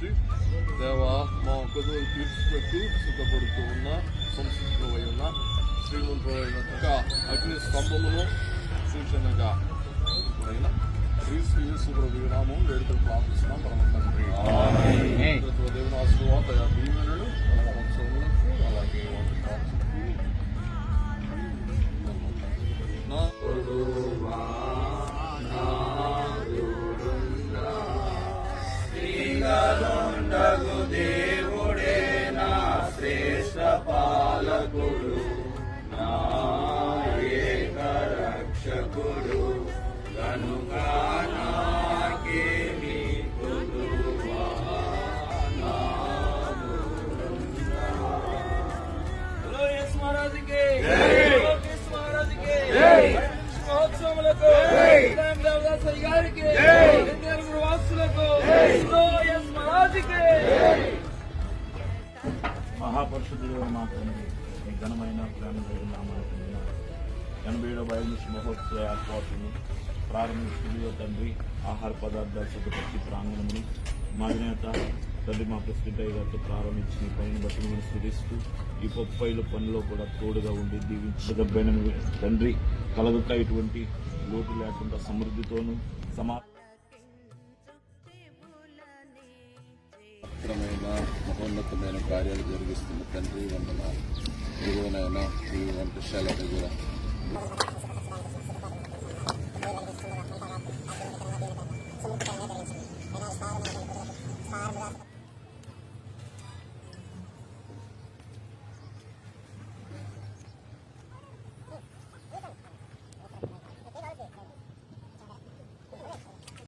నుంచి దేవా మా కొద్దులు తీర్చిపెట్టు సిద్ధపడుతూ ఉన్న సంస్కృతిలో ఉన్న శ్రీమంతుడైన ఒక అగ్ని స్తంభమును సూచనగా. అయిన క్రీస్తు యేసు ప్రభు నామం వేడుకలు ప్రార్థిస్తున్నాం. పరమ హలో యేసు మహారాజుకి హలో క్రీస్తు మహారాజుకి క్రీస్తు మహోత్సవములకు ఇబ్రాహిం దేవదాస్ అయ్య గారికి ఎన్టీఆర్ వాసులకు హలో యేసు మహారాజుకి మహాపరిశుద్ధుడు మీ ఘనమైన ప్రాణమైన నామానికి ఎనభై ఏడవ బయలుదేరి మహోత్సవ ఏర్పాటును ప్రారంభిస్తున్న తండ్రి ఆహార పదార్థాలు శుద్ధపరిచి ప్రాంగణముని మా అధినేత తండ్రి మా ప్రెసిడెంట్ గారితో ప్రారంభించిన ఈ పనిని బట్టి మిమ్మల్ని స్థిరిస్తూ ఈ పొప్పైల పనిలో కూడా తోడుగా ఉండి దీవించదబ్బైన తండ్రి కలగక ఇటువంటి లోటు లేకుండా సమృద్ధితోనూ సమా మహోన్నతమైన కార్యాలు జరిగిస్తున్న తండ్రి వందనాలు. You go now, now. You want to sell it? You.